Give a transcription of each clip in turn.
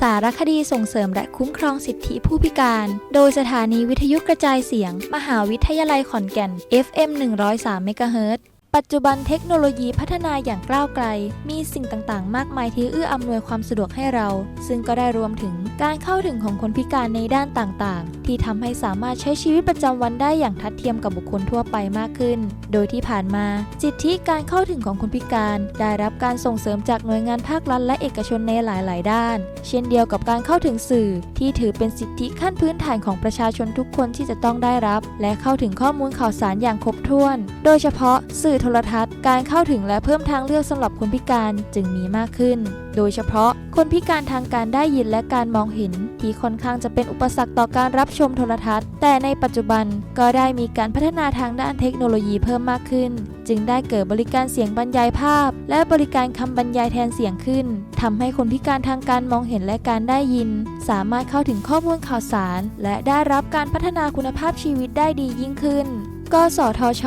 สารคดีส่งเสริมและคุ้มครองสิทธิผู้พิการ โดยสถานีวิทยุกระจายเสียง มหาวิทยาลัยขอนแก่น FM 103เมกะเฮิรตซ์ ปัจจุบันเทคโนโลยีพัฒนาอย่างก้าวไกล มีสิ่งต่างๆ มากมายที่เอื้ออำนวยความสะดวกให้เรา ซึ่งก็ได้รวมถึงการเข้าถึงของคนพิการในด้านต่างๆ ที่ทำให้สามารถใช้ชีวิตประจำวันได้อย่างทัดเทียมกับบุคคลทั่วไปมากขึ้น โดยที่ผ่านมา สิทธิการเข้าถึงของคนพิการ ได้รับการส่งเสริมจากหน่วยงานภาครัฐและเอกชนในหลาย ๆ ด้าน เช่นเดียวกับการเข้าถึงสื่อ ที่ถือเป็นสิทธิขั้นพื้นฐานของประชาชนทุกคนที่จะต้องได้รับ และเข้าถึงข้อมูลข่าวสารอย่างครบถ้วน โดยเฉพาะสื่อรทัศน์ การเข้าถึงและเพิ่มทางเลือกสำหรับคนพิการจึงมีมากขึ้น โดยเฉพาะคนพิการทางการได้ยินและการมองเห็น ที่ค่อนข้างจะเป็นอุปสรรคต่อการรับชมโทรทัศน์ แต่ในปัจจุบันก็ได้มีการพัฒนาทางด้านเทคโนโลยีเพิ่มมากขึ้น จึงได้เกิดบริการเสียงบรรยายภาพ และบริการคำบรรยายแทนเสียงขึ้นทำให้คนพิการทางการมองเห็นและการได้ยิน สามารถเข้าถึงข้อมูลข่าวสาร และได้รับการพัฒนาคุณภาพชีวิตได้ดียิ่งขึ้น กสทช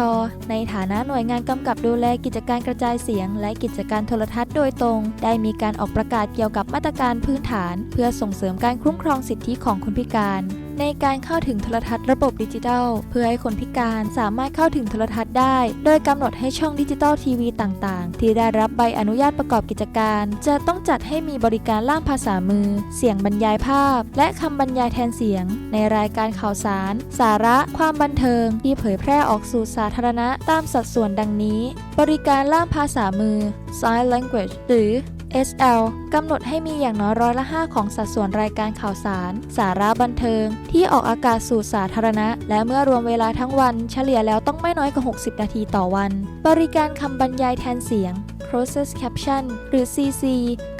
ในฐานะหน่วยงานกำกับดูแลกิจการกระจายเสียง และกิจการโทรทัศน์โดยตรง ได้มีการออกประกาศเกี่ยวกับมาตรการพื้นฐาน เพื่อส่งเสริมการคุ้มครองสิทธิของคนพิการ ในการเข้าถึงโทรทัศน์ระบบดิจิทัล เพื่อให้คนพิการสามารถเข้าถึงโทรทัศน์ได้ โดยกำหนดให้ช่องดิจิทัลทีวีต่างๆ ที่ได้รับใบอนุญาตประกอบกิจการ จะต้องจัดให้มีบริการล่ามภาษามือ เสียงบรรยายภาพ และคำบรรยายแทนเสียง ในรายการข่าวสาร สาระ ความบันเทิง ที่เผยแพร่ออกสู่สาธารณะตามสัดส่วนดังนี้ บริการล่ามภาษามือ sign language หรือ SL กำหนดให้มีอย่างน้อยร้อยละ 5 ของสัดส่วนรายการข่าวสาร สาระบันเทิง ที่ออกอากาศสู่สาธารณะ และเมื่อรวมเวลาทั้งวัน เฉลี่ยแล้วต้องไม่น้อยกว่า 60 นาทีต่อวัน บริการคำบรรยายแทนเสียง Process Caption หรือ CC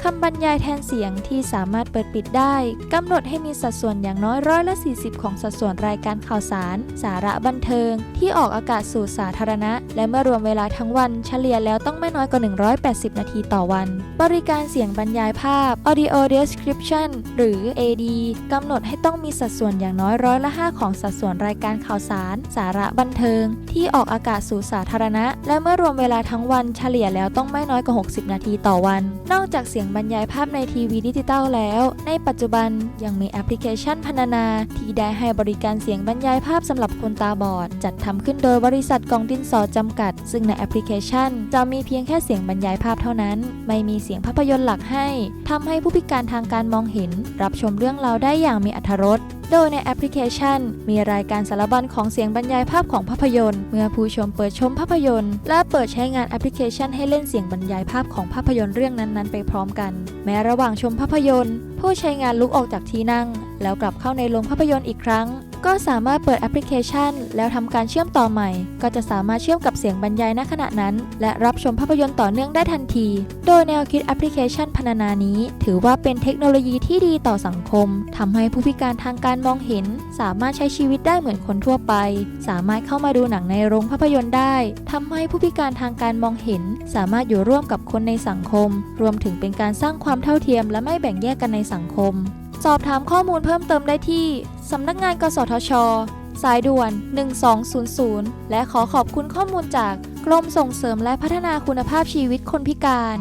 คำบรรยายแทนเสียงที่สามารถเปิดปิดได้กำหนดให้มีสัดส่วนอย่างน้อยร้อยละ 40 ของสัดส่วนรายการข่าวสาร สาระบันเทิง ที่ออกอากาศสู่สาธารณะ และเมื่อรวมเวลาทั้งวันเฉลี่ยแล้วต้องไม่น้อยกว่า 180 นาทีต่อวัน บริการเสียงบรรยายภาพ Audio Description หรือ AD กำหนดให้ต้องมีสัดส่วนอย่างน้อยร้อยละ 5 ของสัดส่วนรายการข่าวสาร สาระบันเทิง ที่ออกอากาศสู่สาธารณะ และเมื่อรวมเวลาทั้งวันเฉลี่ยแล้วต้องไม่ไม่น้อยกว่า 60 นาทีต่อวัน นอกจากเสียงบรรยายภาพในทีวีดิจิตอลแล้ว ในปัจจุบันยังมีแอปพลิเคชันพรรณนา ที่ได้ให้บริการเสียงบรรยายภาพสำหรับคนตาบอด จัดทำขึ้นโดยบริษัทกองดินสอจำกัด ซึ่งในแอปพลิเคชัน จะมีเพียงแค่เสียงบรรยายภาพเท่านั้น ไม่มีเสียงภาพยนตร์หลักให้ทำให้ผู้พิการทางการมองเห็น รับชมเรื่องราวได้อย่างมีอรรถรส โดยในแอปพลิเคชัน มีรายการสารบัญของเสียงบรรยายภาพของภาพยนตร์ เมื่อผู้ชมเปิดชมภาพยนตร์ และเปิดใช้งานแอปพลิเคชันให้เล่นเสียงบรรยายภาพของภาพยนตร์เรื่องนั้นๆ ไปพร้อมกัน แม้ระหว่างชมภาพยนตร์ ผู้ใช้งานลุกออกจากที่นั่ง แล้วกลับเข้าในโรงภาพยนตร์อีกครั้ง ก็สามารถเปิดแอปพลิเคชัน แล้วทำการเชื่อมต่อใหม่ ก็จะสามารถเชื่อมกับเสียงบรรยายณขณะนั้น และรับชมภาพยนตร์ต่อเนื่องได้ทันที โดยแนวคิดแอปพลิเคชันพรรณนานี้ ถือว่าเป็นเทคโนโลยีที่ดีต่อสังคมทำให้ผู้พิการทางการมองเห็น สามารถใช้ชีวิตได้เหมือนคนทั่วไป สามารถเข้ามาดูหนังในโรงภาพยนตร์ได้ทำให้ผู้พิการทางการมองเห็น สามารถอยู่ร่วมกับคนในสังคม รวมถึงเป็นการสร้างความเท่าเทียม และไม่แบ่งแยกกันในสังคม สอบถามข้อมูลเพิ่มเติมได้ที่ สำนักงานกสทช สายด่วน 1200 และขอขอบคุณข้อมูลจากกรมส่งเสริมและพัฒนาคุณภาพชีวิตคนพิการ